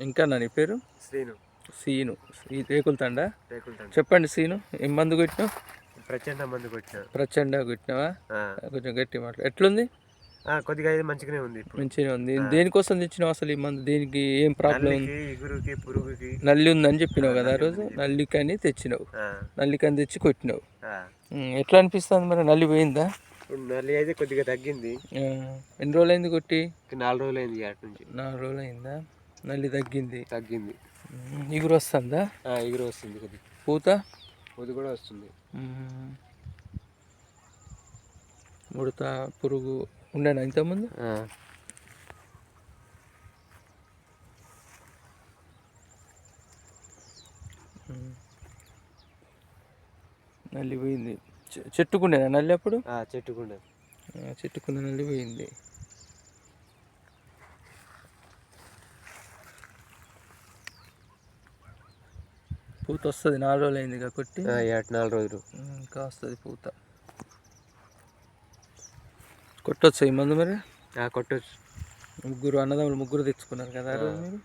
ఇంకా నా నీ పేరు? శ్రీను. సీను. రేకులతండా రేకులతండ చెప్పండి సీను ఏం మందు కొట్టినావు? ప్రచండ మందు కొట్టిన. ప్రచండ కొట్టినావా. కొంచెం గట్టి మాట్లాడు. ఎట్లుంది? కొద్దిగా అయితే మంచిగానే ఉంది ఇప్పుడు. మంచిగా ఉంది. దేనికోసం తెచ్చినావు అసలు ఈ మందు? దేనికి ఏం ప్రాబ్లం ఉంది? పురుగుకి. నల్లి ఉందని చెప్పినావు కదా ఆ రోజు? నల్లికని తెచ్చినావు. నల్లికని తెచ్చి కొట్టినావు. ఎట్లా అనిపిస్తుంది మరి? నల్లి పోయిందా? నల్లి అయితే కొద్దిగా తగ్గింది. ఎన్ని రోజులు అయింది కొట్టి? నాలుగు రోజులు అయింది అటు నుంచి. నాలుగు రోజులు అయిందా నల్లి తగ్గింది. తగ్గింది. ఇగురు వస్తుందా? ఆ, ఎగురు వస్తుంది పూత? పొద్దు కూడా వస్తుంది. ముడత పురుగు ఉండేనా ఇంతకుముందు. నల్లి పోయింది చెట్టుకుండేనా నల్లి అప్పుడు? చెట్టుకుండా ఆ, చెట్టుకున్న నల్లి పోయింది పూత వస్తుంది నాలుగు రోజులు అయింది ఇక కొట్టి ఆ, ఈ అటు నాలుగు రోజులు. ఇంకా వస్తుంది పూత. కొట్టొచ్చు ఈ మందు మరి? ఆ, కొట్టొచ్చు. ముగ్గురు అన్నదమ్ములు ముగ్గురు తెచ్చుకున్నారు కదా మీరు.